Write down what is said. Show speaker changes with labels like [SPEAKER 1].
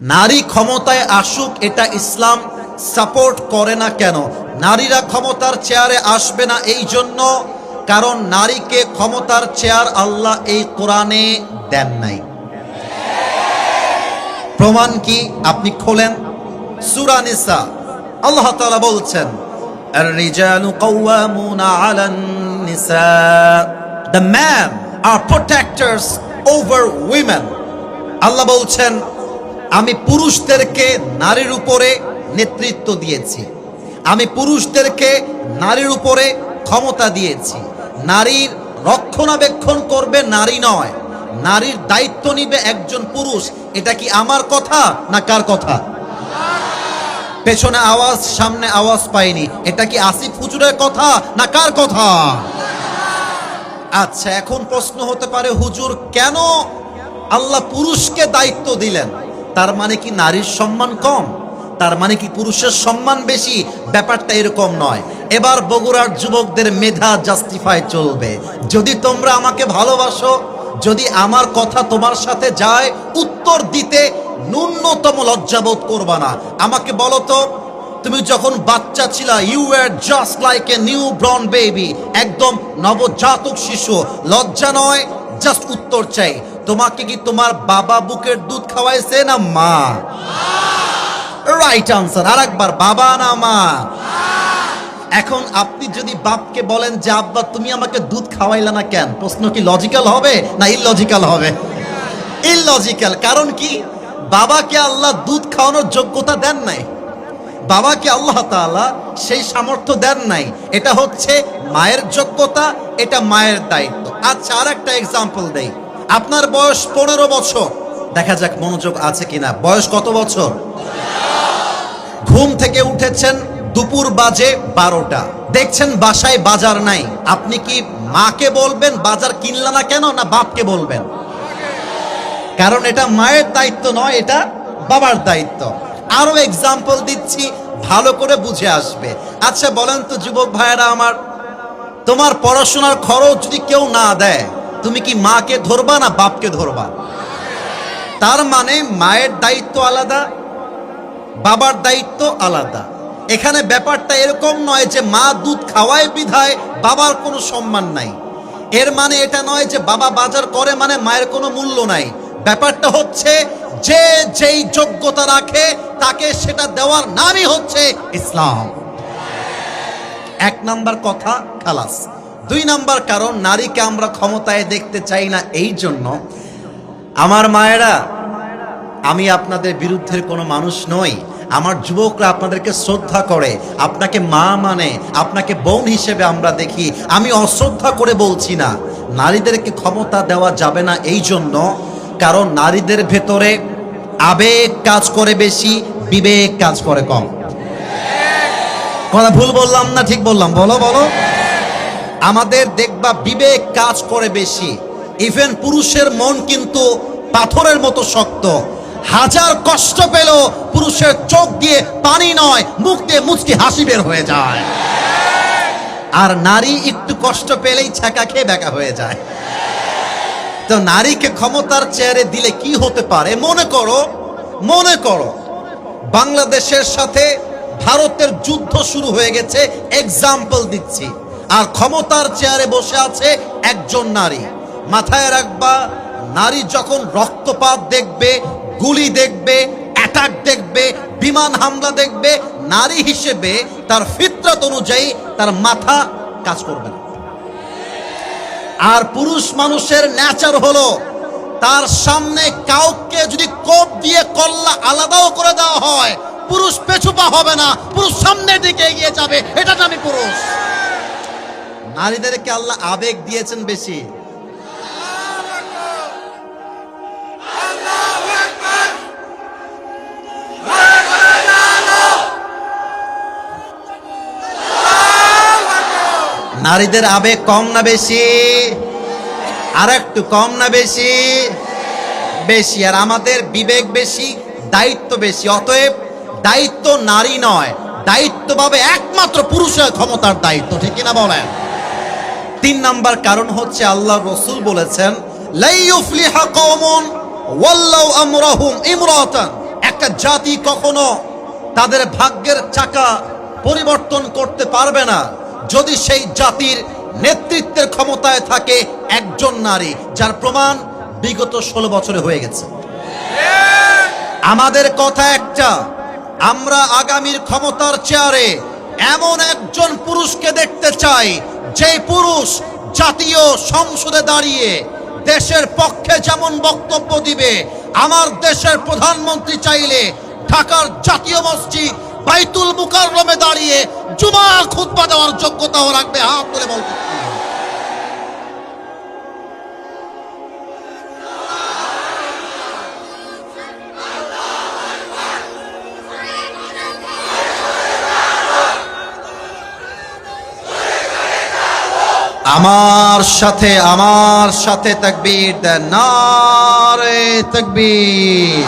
[SPEAKER 1] নারী ক্ষমতায় আসুক, এটা ইসলাম সাপোর্ট করে না কেন? নারীরা ক্ষমতার চেয়ারে আসবে না এই জন্য, কারণ নারীকে ক্ষমতার চেয়ার আল্লাহ এই কোরআনে দেন নাই। প্রমাণ কি? আপনি খোলেন? সুরানিসা আল্লাহ তালা বলছেন আল্লাহ বলছেন আমি পুরুষদেরকে নারীর উপরে নেতৃত্ব দিয়েছি। আমি পুরুষদেরকে নারীর উপরে ক্ষমতা দিয়েছি। নারীর রক্ষণাবেক্ষণ করবে নারী নয়। নারীর দায়িত্ব নিবে একজন পুরুষ। এটা কি আমার কথা না কার কথা? পেছনে আওয়াজ, সামনে আওয়াজ পাইনি। এটা কি আসিফ হুজুরের কথা না কার কথা? আচ্ছা এখন প্রশ্ন হতে পারে, হুজুর কেন আল্লাহ পুরুষকে দায়িত্ব দিলেন? তার মানে কি নারীর সম্মান কম? তার মানে কি পুরুষের সম্মান বেশি? ব্যাপারটা এরকম নয়। এবার বগুড়ার যুবকদের মেধা জাস্টিফাই চলবে। যদি তোমরা আমাকে ভালোবাসো, যদি আমার কথা তোমার সাথে যায়, উত্তর দিতে ন্যূনতম লজ্জাবোধ করবা না। আমাকে বলো তো, তুমি যখন বাচ্চা ছিলা you are just like a newborn baby একদম নবজাতক শিশু। লজ্জা নয় জাস্ট উত্তর চাই। তোমাকে কি তোমার বাবা বুকের দুধ খাওয়াইছে না মা? রাইট আনসার আর একবার বাবা না মা? এখন আপনি যদি বাপকে বলেন যে, আব্বা, তুমি আমাকে দুধ খাওয়াইলা না কেন? প্রশ্ন কি লজিক্যাল হবে না ইললজিক্যাল হবে? ইললজিক্যাল কারণ কি? বাবাকে আল্লাহ দুধ খাওয়ানোর যোগ্যতা দেন নাই। বাবাকে আল্লাহ তাআলা সেই সামর্থ্য দেন নাই। এটা হচ্ছে মায়ের যোগ্যতা, এটা মায়ের দায়িত্ব। আচ্ছা আর একটা এক্সাম্পল দেই। আপনার বয়স পনেরো বছর। দেখা যাক মনোযোগ আছে কিনা। বয়স কত বছর? ঘুম থেকে উঠেছেন দুপুর বাজে বারোটা। দেখছেন বাসায় বাজার নাই। আপনি কি মাকে বলবেন, বাজার কিনলা না কেন, না বাপকে বলবেন? কারণ এটা মায়ের দায়িত্ব নয়, এটা বাবার দায়িত্ব। আরও এক্সাম্পল দিচ্ছি, ভালো করে বুঝে আসবে। আচ্ছা বলেন তো যুবক ভাইয়েরা আমার, তোমার পড়াশোনার খরচ যদি কেউ না দেয় তুমি কি মাকে ধরবা না বাপকে ধরবা? তার মানে মায়ের দায়িত্ব আলাদা, বাবার দায়িত্ব আলাদা। এখানে ব্যাপারটা এরকম নয় যে মা দুধ খাওয়ায় বিধায় বাবার কোনো সম্মান নাই। এর মানে এটা নয় যে বাবা বাজার করে মানে মায়ের কোনো মূল্য নাই। ব্যাপারটা হচ্ছে যে যেই যোগ্যতা রাখে তাকে সেটা দেওয়ার নামই হচ্ছে ইসলাম। এক নাম্বার কথা খালাস। দুই নাম্বার কারণ, নারীকে আমরা ক্ষমতায় দেখতে চাই না এই জন্য। আমার মায়েরা, আমি আপনাদের বিরুদ্ধের কোনো মানুষ নই। আমার যুবকরা আপনাদেরকে শ্রদ্ধা করে, আপনাকে মা মানে আপনাকে বোন হিসেবে আমরা দেখি। আমি অশ্রদ্ধা করে বলছি না। নারীদেরকে ক্ষমতা দেওয়া যাবে না এই জন্য, কারণ নারীদের ভেতরে আবেগ কাজ করে বেশি, বিবেক কাজ করে কম। কথা ভুল বললাম না ঠিক বললাম? বলো বলো। আমাদের দেখবা বিবেক কাজ করে বেশি। ইভেন পুরুষের মন কিন্তু পাথরের মতো শক্ত। হাজার কষ্ট পেল পুরুষের চোখ দিয়ে পানি নয়, মুখ দিয়ে মুচকি হাসি বের হয়ে যায়। আর নারী একটু কষ্ট পেলেই ছাকা খেয়ে বেকা হয়ে যায়। তো নারীকে ক্ষমতার চেয়ারে দিলে কি হতে পারে? মনে করো মনে করো, বাংলাদেশের সাথে ভারতের যুদ্ধ শুরু হয়ে গেছে এক্সাম্পল দিচ্ছি। আর ক্ষমতার চেয়ারে বসে আছে একজন নারী। মাথায় রাখবা, নারী যখন রক্তপাত দেখবে, গুলি দেখবে অ্যাটাক দেখবে, বিমান হামলা দেখবে, নারী হিসেবে তার ফিতরত অনুযায়ী তার মাথা কাজ করবে না। আর পুরুষ মানুষের ন্যাচার হলো, তার সামনে কাউকে যদি কোপ দিয়ে কল্লা আলাদাও করে দেওয়া হয়, পুরুষ পেছুপা হবে না, পুরুষ সামনের দিকে এগিয়ে যাবে এটা নামই পুরুষ। নারীদেরকে আল্লাহ আবেগ দিয়েছেন বেশি। নারীদের আবেগ কম না বেশি? আর একটু কম না বেশি? বেশি। আর আমাদের বিবেক বেশি, দায়িত্ব বেশি। অতএব দায়িত্ব নারী নয় দায়িত্ব পাবে একমাত্র পুরুষের ক্ষমতার দায়িত্ব, ঠিক না বলেন? তিন নাম্বার কারণ হচ্ছে আল্লাহ রসুল বলেছেন একটা জাতি কখনো তাদের ভাগ্যের চাকা পরিবর্তন করতে পারবে না যদি সেই জাতির নেতৃত্বের ক্ষমতায় থাকে একজন নারী, যার প্রমাণ বিগত ষোলো বছরে হয়ে গেছে। আমাদের কথা একটা, আমরা আগামীর ক্ষমতার চেয়ারে এমন একজন পুরুষকে দেখতে চাই যেই পুরুষ জাতীয় সংসদে দাঁড়িয়ে দেশের পক্ষে যেমন বক্তব্য দিবে, আমার দেশের প্রধানমন্ত্রী চাইলে ঢাকার জাতীয় মসজিদ বাইতুল মুকাররমে দাঁড়িয়ে জুমার খুতবা দেওয়ার যোগ্যতাও রাখবে। হাত তুলে বলতে আমার সাথে আমার সাথে তাকবীর দেন। নারে তাকবীর।